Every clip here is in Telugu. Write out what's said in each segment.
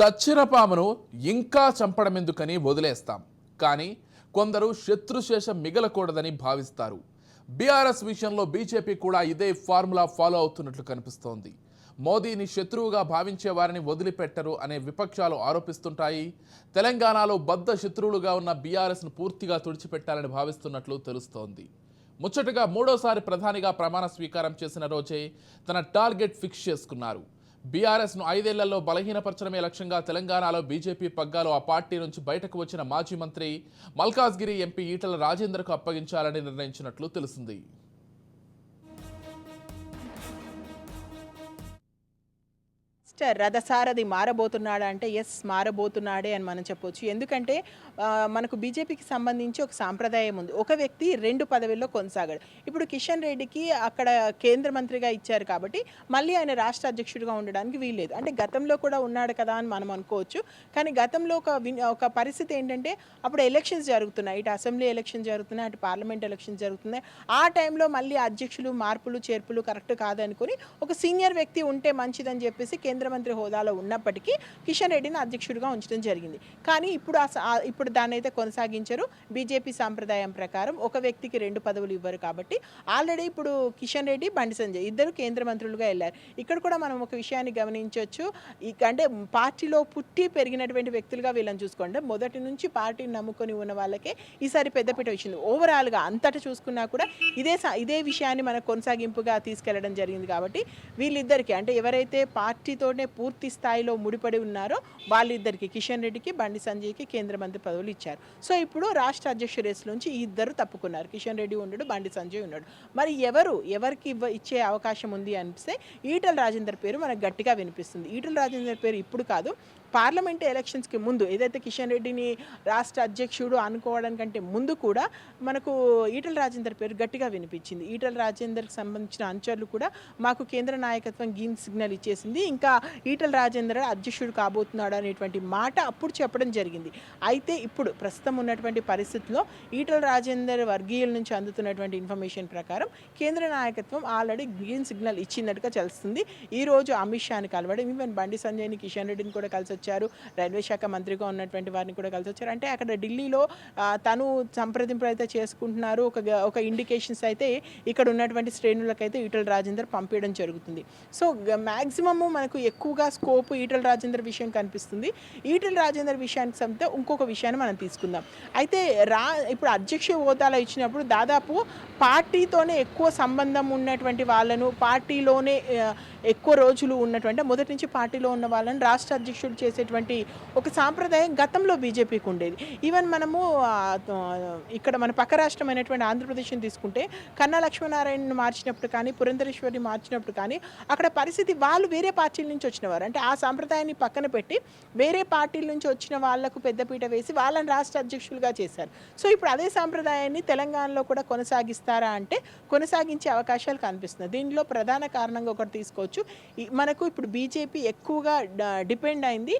చచ్చిన పామును ఇంకా చంపడం ఎందుకని వదిలేస్తాం. కానీ కొందరు శత్రుశేషం మిగలకూడదని భావిస్తారు. బీఆర్ఎస్ విషయంలో బీజేపీ కూడా ఇదే ఫార్ములా ఫాలో అవుతున్నట్లు కనిపిస్తోంది. మోదీని శత్రువుగా భావించే వారిని వదిలిపెట్టరు అనే విపక్షాలు ఆరోపిస్తుంటాయి. తెలంగాణలో బద్ద శత్రువులుగా ఉన్న బీఆర్ఎస్ను పూర్తిగా తుడిచిపెట్టాలని భావిస్తున్నట్లు తెలుస్తోంది. ముచ్చటగా మూడోసారి ప్రధానిగా ప్రమాణ స్వీకారం చేసిన రోజే తన టార్గెట్ ఫిక్స్ చేసుకున్నారు. బీఆర్ఎస్ను ఐదేళ్ళలో బలహీనపరచడమే లక్ష్యంగా తెలంగాణలో బీజేపీ పగ్గాలు ఆ పార్టీ నుంచి బయటకు వచ్చిన మాజీ మంత్రి మల్కాజ్గిరి ఎంపీ ఈటల రాజేందర్కు అప్పగించాలని నిర్ణయించినట్లు తెలిసింది. రథసారథి మారబోతున్నాడా అంటే ఎస్ మారబోతున్నాడే అని మనం చెప్పొచ్చు. ఎందుకంటే మనకు బీజేపీకి సంబంధించి ఒక సాంప్రదాయం ఉంది. ఒక వ్యక్తి రెండు పదవుల్లో కొనసాగాడు. ఇప్పుడు కిషన్ రెడ్డికి అక్కడ కేంద్ర మంత్రిగా ఇచ్చారు కాబట్టి మళ్ళీ ఆయన రాష్ట్ర అధ్యక్షుడిగా ఉండడానికి వీల్లేదు. అంటే గతంలో కూడా ఉన్నాడు కదా అని మనం అనుకోవచ్చు. కానీ గతంలో ఒక ఒక పరిస్థితి ఏంటంటే అప్పుడు ఎలక్షన్స్ జరుగుతున్నాయి. ఇటు అసెంబ్లీ ఎలక్షన్ జరుగుతున్నాయి అటు పార్లమెంట్ ఎలక్షన్ జరుగుతున్నాయి. ఆ టైంలో మళ్ళీ అధ్యక్షులు మార్పులు చేర్పులు కరెక్ట్ కాదనుకుని ఒక సీనియర్ వ్యక్తి ఉంటే మంచిదని చెప్పేసి కేంద్ర మంత్రి హోదాలో ఉన్నప్పటికీ కిషన్ రెడ్డిని అధ్యక్షుడిగా ఉంచడం జరిగింది. కానీ ఇప్పుడు ఇప్పుడు దాన్ని అయితే కొనసాగించరు. బీజేపీ సాంప్రదాయం ప్రకారం ఒక వ్యక్తికి రెండు పదవులు ఇవ్వరు కాబట్టి ఆల్రెడీ ఇప్పుడు కిషన్ రెడ్డి బండి సంజయ్ ఇద్దరు కేంద్ర మంత్రులుగా వెళ్ళారు. ఇక్కడ కూడా మనం ఒక విషయాన్ని గమనించవచ్చు. ఇక అంటే పార్టీలో పుట్టి పెరిగినటువంటి వ్యక్తులుగా వీళ్ళని చూసుకోండి. మొదటి నుంచి పార్టీని నమ్ముకొని ఉన్న వాళ్ళకే ఈసారి పెద్దపీట వచ్చింది ఓవరాల్గా అంతటా చూసుకున్నా కూడా ఇదే ఇదే విషయాన్ని మనకు కొనసాగింపుగా తీసుకెళ్ళడం జరిగింది కాబట్టి వీళ్ళిద్దరికీ అంటే ఎవరైతే పార్టీతో పార్టీతోనే పూర్తి స్థాయిలో ముడిపడి ఉన్నారో వాళ్ళిద్దరికి కిషన్ రెడ్డికి బండి సంజయ్కి కేంద్ర మంత్రి పదవులు ఇచ్చారు. సో ఇప్పుడు రాష్ట్ర అధ్యక్ష రేసు నుంచి ఈ ఇద్దరు తప్పుకున్నారు. కిషన్ రెడ్డి ఉన్నాడు బండి సంజయ్ ఉన్నాడు. మరి ఎవరు ఎవరికి ఇవ్వ ఇచ్చే అవకాశం ఉంది అనిపిస్తే ఈటల రాజేందర్ పేరు మనకు గట్టిగా వినిపిస్తుంది. ఈటల రాజేందర్ పేరు ఇప్పుడు కాదు. పార్లమెంట్ ఎలక్షన్స్కి ముందు ఏదైతే కిషన్ రెడ్డిని రాష్ట్ర అధ్యక్షుడు అనుకోవడానికంటే ముందు కూడా మనకు ఈటల రాజేందర్ పేరు గట్టిగా వినిపించింది. ఈటల రాజేందర్కి సంబంధించిన అంచర్లు కూడా మాకు కేంద్ర నాయకత్వం గ్రీన్ సిగ్నల్ ఇచ్చేసింది. ఇంకా ఈటల రాజేందర్ అధ్యక్షుడు కాబోతున్నాడు అనేటువంటి మాట అప్పుడు చెప్పడం జరిగింది. అయితే ఇప్పుడు ప్రస్తుతం ఉన్నటువంటి పరిస్థితుల్లో ఈటల రాజేందర్ వర్గీయుల నుంచి అందుతున్నటువంటి ఇన్ఫర్మేషన్ ప్రకారం కేంద్ర నాయకత్వం ఆల్రెడీ గ్రీన్ సిగ్నల్ ఇచ్చినట్టుగా తెలుస్తుంది. ఈరోజు అమిత్ షాని కలవడం ఈవెన్ బండి సంజయ్ని కిషన్ రెడ్డిని కూడా కలిసి వచ్చారు. రైల్వే శాఖ మంత్రిగా ఉన్నటువంటి వారిని కూడా కలిసి వచ్చారు. అంటే అక్కడ ఢిల్లీలో తను సంప్రదింపులు అయితే చేసుకుంటున్నారు. ఒక ఒక ఇండికేషన్స్ అయితే ఇక్కడ ఉన్నటువంటి శ్రేణులకైతే ఈటల రాజేందర్ పంపించడం జరుగుతుంది. సో మ్యాక్సిమము మనకు ఎక్కువగా స్కోప్ ఈటల రాజేందర్ విషయం కనిపిస్తుంది. ఈటల రాజేందర్ విషయానికి సంబంధించి ఇంకొక విషయాన్ని మనం తీసుకుందాం. అయితే రా ఇప్పుడు అధ్యక్ష హోదాలో ఇచ్చినప్పుడు దాదాపు పార్టీతోనే ఎక్కువ సంబంధం ఉన్నటువంటి వాళ్ళను పార్టీలోనే ఎక్కువ రోజులు ఉన్నటువంటి మొదటి నుంచి పార్టీలో ఉన్న వాళ్ళని రాష్ట్ర అధ్యక్షుడు చేసేటువంటి ఒక సాంప్రదాయం గతంలో బీజేపీకి ఉండేది. ఈవెన్ మనము ఇక్కడ మన పక్క రాష్ట్రమైనటువంటి ఆంధ్రప్రదేశ్ని తీసుకుంటే కన్నా లక్ష్మీనారాయణను మార్చినప్పుడు కానీ పురంధరేశ్వరిని మార్చినప్పుడు కానీ అక్కడ పరిస్థితి వాళ్ళు వేరే పార్టీల నుంచి వచ్చినవారు. అంటే ఆ సాంప్రదాయాన్ని పక్కన పెట్టి వేరే పార్టీల నుంచి వచ్చిన వాళ్ళకు పెద్దపీట వేసి వాళ్ళని రాష్ట్ర అధ్యక్షులుగా చేశారు. సో ఇప్పుడు అదే సాంప్రదాయాన్ని తెలంగాణలో కూడా కొనసాగిస్తారా అంటే కొనసాగించే అవకాశాలు కనిపిస్తున్నాయి. దీనిలో ప్రధాన కారణంగా ఒకటి తీసుకోవచ్చు. మనకు ఇప్పుడు బీజేపీ ఎక్కువగా డ- డిపెండ్ అయింది.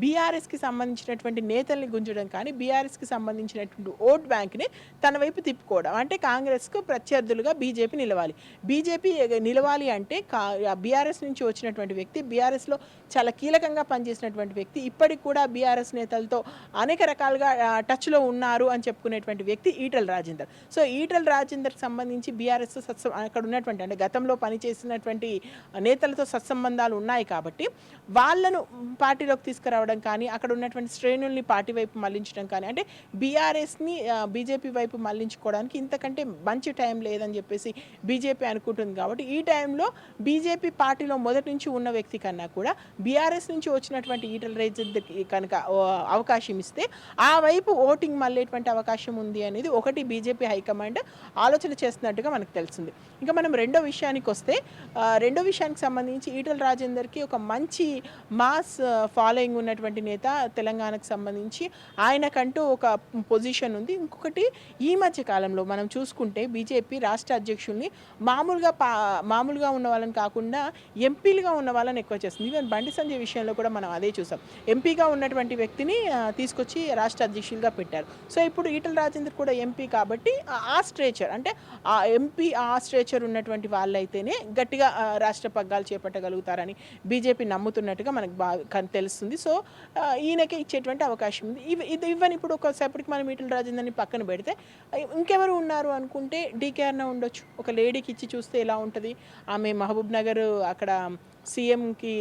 బీఆర్ఎస్కి సంబంధించినటువంటి నేతల్ని గుంజడం కానీ బీఆర్ఎస్కి సంబంధించినటువంటి ఓట్ బ్యాంక్ని తన వైపు తిప్పుకోవడం. అంటే కాంగ్రెస్కు ప్రత్యర్థులుగా బీజేపీ నిలవాలి. బీజేపీ నిలవాలి అంటే కా బీఆర్ఎస్ నుంచి వచ్చినటువంటి వ్యక్తి బీఆర్ఎస్లో చాలా కీలకంగా పనిచేసినటువంటి వ్యక్తి ఇప్పటికి కూడా బీఆర్ఎస్ నేతలతో అనేక రకాలుగా టచ్లో ఉన్నారు అని చెప్పుకునేటువంటి వ్యక్తి ఈటల రాజేందర్. సో ఈటల రాజేందర్కి సంబంధించి బీఆర్ఎస్ సత్స అక్కడ ఉన్నటువంటి అంటే గతంలో పనిచేసినటువంటి నేతలతో సత్సంబంధాలు ఉన్నాయి కాబట్టి వాళ్ళను పార్టీలోకి తీసుకురావడం కానీ అక్కడ ఉన్నటువంటి శ్రేణుల్ని పార్టీ వైపు మళ్ళించడం కానీ అంటే బీఆర్ఎస్ని బీజేపీ వైపు మళ్ళించుకోవడానికి ఇంతకంటే మంచి టైం లేదని చెప్పేసి బీజేపీ అనుకుంటుంది కాబట్టి ఈ టైంలో బీజేపీ పార్టీలో మొదటి నుంచి ఉన్న వ్యక్తి కన్నా కూడా బీఆర్ఎస్ నుంచి వచ్చినటువంటి ఈటల రేజర్కి కనుక అవకాశం ఇస్తే ఆ వైపు ఓటింగ్ మళ్ళేటువంటి అవకాశం ఉంది అనేది ఒకటి బీజేపీ హైకమాండ్ ఆలోచన చేస్తున్నట్టుగా మనకు తెలిసింది ఇంకా మనం రెండో విషయానికి వస్తే రెండో విషయానికి సంబంధించి ఈటల రాజేందర్కి ఒక మంచి మాస్ ఫాలోయింగ్ ఉన్న ఉన్నటువంటి నేత తెలంగాణకు సంబంధించి ఆయనకంటూ ఒక పొజిషన్ ఉంది. ఇంకొకటి ఈ మధ్య కాలంలో మనం చూసుకుంటే బీజేపీ రాష్ట్ర అధ్యక్షుల్ని మామూలుగా పా మామూలుగా ఉన్న వాళ్ళని కాకుండా ఎంపీలుగా ఉన్న వాళ్ళని ఎక్కువ చేస్తుంది. ఈవెన్ బండి సంజయ్ విషయంలో కూడా మనం అదే చూసాం. ఎంపీగా ఉన్నటువంటి వ్యక్తిని తీసుకొచ్చి రాష్ట్ర అధ్యక్షులుగా పెట్టారు. సో ఇప్పుడు ఈటల రాజేందర్ కూడా ఎంపీ కాబట్టి ఆ- స్ట్రేచర్ అంటే ఆ ఎంపీ ఆ స్ట్రేచర్ ఉన్నటువంటి వాళ్ళైతేనే గట్టిగా రాష్ట్ర పగ్గాలు చేపట్టగలుగుతారని బీజేపీ నమ్ముతున్నట్టుగా మనకు బాగా తెలుస్తుంది. సో ఈయనకే ఇచ్చేటువంటి అవకాశం ఉంది. ఇవి ఇది ఇవ్వని ఇప్పుడు ఒక సెపరేట్ మనం ఈటల రాజేందర్ని పక్కన పెడితే ఇంకెవరు ఉన్నారు అనుకుంటే డీకేఆర్న ఉండొచ్చు. ఒక లేడీకి ఇచ్చి చూస్తే ఎలా ఉంటుంది? ఆమె మహబూబ్ నగర్ అక్కడ సీఎంకి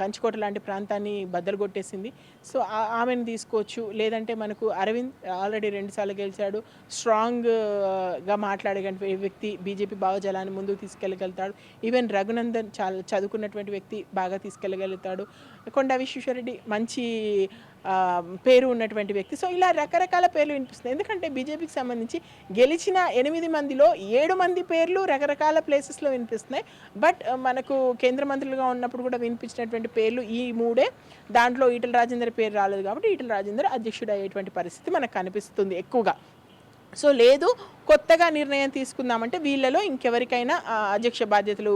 కంచికోట లాంటి ప్రాంతాన్ని బద్దలు కొట్టేసింది. సో ఆమెను తీసుకోవచ్చు. లేదంటే మనకు అరవింద్ ఆల్రెడీ రెండుసార్లు గెలిచాడు. స్ట్రాంగ్గా మాట్లాడే వ్యక్తి బీజేపీ భావజలాన్ని ముందుకు తీసుకెళ్ళగలుగుతాడు ఈవెన్ రఘునందన్ చాలా చదువుకున్నటువంటి వ్యక్తి బాగా తీసుకెళ్ళగలుగుతాడు కొండ విశ్వేశ్వరరెడ్డి మంచి పేరు ఉన్నటువంటి వ్యక్తి. సో ఇలా రకరకాల పేర్లు వినిపిస్తుంది ఎందుకంటే బీజేపీకి సంబంధించి గెలిచిన ఎనిమిది మందిలో ఏడు మంది పేర్లు రకరకాల ప్లేసెస్లో వినిపిస్తున్నాయి. బట్ మనకు కేంద్ర మంత్రులుగా ఉన్నప్పుడు కూడా వినిపించినటువంటి పేర్లు ఈ మూడే. దాంట్లో ఈటల రాజేందర్ పేరు రాలేదు కాబట్టి ఈటల రాజేందర్ అధ్యక్షుడు అయ్యేటువంటి పరిస్థితి మనకు కనిపిస్తుంది ఎక్కువగా. సో లేదు కొత్తగా నిర్ణయం తీసుకుందామంటే వీళ్ళలో ఇంకెవరికైనా అధ్యక్ష బాధ్యతలు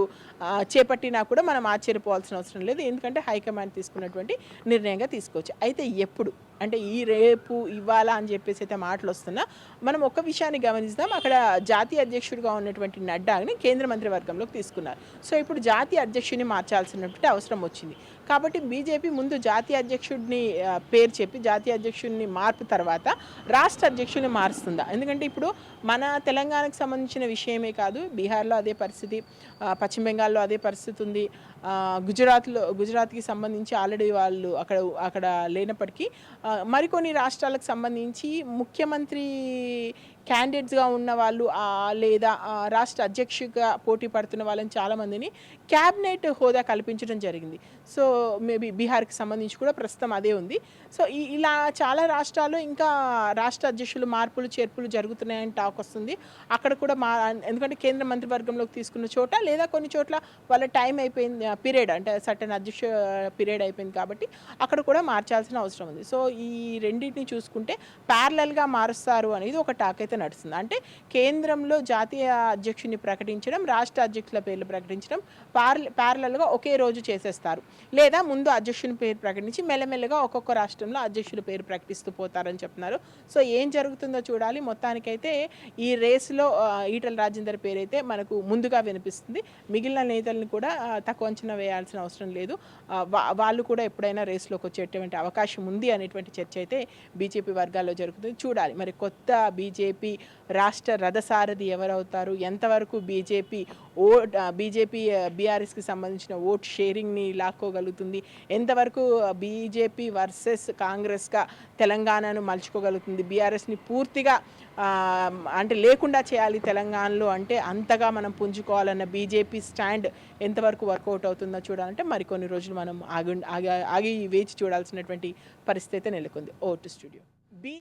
చేపట్టినా కూడా మనం ఆశ్చర్యపోవాల్సిన అవసరం లేదు. ఎందుకంటే హైకమాండ్ తీసుకున్నటువంటి నిర్ణయంగా తీసుకోవచ్చు. అయితే ఎప్పుడు? అంటే ఈ రేపు ఇవ్వాలా అని చెప్పేసి అయితే మాటలు వస్తున్నా మనం ఒక విషయాన్ని గమనిస్తాం. అక్కడ జాతీయ అధ్యక్షుడిగా ఉన్నటువంటి నడ్డాని కేంద్ర మంత్రివర్గంలోకి తీసుకున్నారు. సో ఇప్పుడు జాతీయ అధ్యక్షుడిని మార్చాల్సినటువంటి అవసరం వచ్చింది. కాబట్టి బీజేపీ ముందు జాతీయ అధ్యక్షుడిని పేరు చెప్పి జాతీయ అధ్యక్షుడిని మార్పు తర్వాత రాష్ట్ర అధ్యక్షుడిని మారుస్తుందా? ఎందుకంటే ఇప్పుడు మన మన తెలంగాణకు సంబంధించిన విషయమే కాదు బీహార్లో అదే పరిస్థితి పశ్చిమ బెంగాల్లో అదే పరిస్థితి ఉంది. గుజరాత్లో గుజరాత్కి సంబంధించి ఆల్రెడీ వాళ్ళు అక్కడ అక్కడ లేనప్పటికీ మరికొన్ని రాష్ట్రాలకు సంబంధించి ముఖ్యమంత్రి క్యాండిడేట్స్గా ఉన్న వాళ్ళు లేదా రాష్ట్ర అధ్యక్షుగా పోటీ పడుతున్న వాళ్ళని చాలామందిని క్యాబినెట్ హోదా కల్పించడం జరిగింది. సో మేబీ బీహార్కి సంబంధించి కూడా ప్రస్తుతం అదే ఉంది. సో ఇలా చాలా రాష్ట్రాల్లో ఇంకా రాష్ట్ర అధ్యక్షులు మార్పులు చేర్పులు జరుగుతున్నాయని టాక్ వస్తుంది. అక్కడ కూడా మా ఎందుకంటే కేంద్ర మంత్రివర్గంలోకి తీసుకున్న చోట లేదా కొన్ని చోట్ల వాళ్ళ టైం అయిపోయింది పీరియడ్ అంటే సర్టన్ అధ్యక్ష పీరియడ్ అయిపోయింది కాబట్టి అక్కడ కూడా మార్చాల్సిన అవసరం ఉంది. సో ఈ రెండింటిని చూసుకుంటే ప్యారలల్గా మారుస్తారు అనేది ఒక టాక్ అయితే నడుస్తుంది. అంటే కేంద్రంలో జాతీయ అధ్యక్షుని ప్రకటించడం రాష్ట్ర అధ్యక్షుల పేర్లు ప్రకటించడం పార్ల ప్యారలల్గా ఒకే రోజు చేసేస్తారు. లేదా ముందు అధ్యక్షుని పేరు ప్రకటించి మెల్లమెల్లగా ఒక్కొక్క రాష్ట్రంలో అధ్యక్షుల పేరు ప్రకటిస్తూ పోతారని చెప్తున్నారు. సో ఏం జరుగుతుందో చూడాలి. మొత్తానికైతే ఈ రేసులో ఈటల రాజేందర్ పేరు అయితే మనకు ముందుగా వినిపిస్తుంది. మిగిలిన నేతల్ని కూడా తక్కువ అంచనా వేయాల్సిన అవసరం లేదు. వా- వాళ్ళు కూడా ఎప్పుడైనా రేసులోకి వచ్చేటువంటి అవకాశం ఉంది అనేటువంటి చర్చ అయితే బీజేపీ వర్గాల్లో జరుగుతుంది. చూడాలి. మరి కొత్త బీజేపీ రాష్ట్ర రథసారథి ఎవరవుతారు? ఎంతవరకు బీజేపీ ఓ బీజేపీ బీఆర్ఎస్కి సంబంధించిన ఓట్ షేరింగ్ని లాక్కోగలుగుతుంది? ఎంతవరకు బీజేపీ వర్సెస్ కాంగ్రెస్గా తెలంగాణను మలుచుకోగలుగుతుంది? బీఆర్ఎస్ని పూర్తిగా అంటే లేకుండా చేయాలి తెలంగాణలో అంటే అంతగా మనం పుంజుకోవాలన్న బీజేపీ స్టాండ్ ఎంతవరకు వర్కౌట్ అవుతుందో చూడాలంటే మరికొన్ని రోజులు మనం ఆగి ఆగి వేచి చూడాల్సినటువంటి పరిస్థితి అయితే నెలకొంది. Vote studio. బీ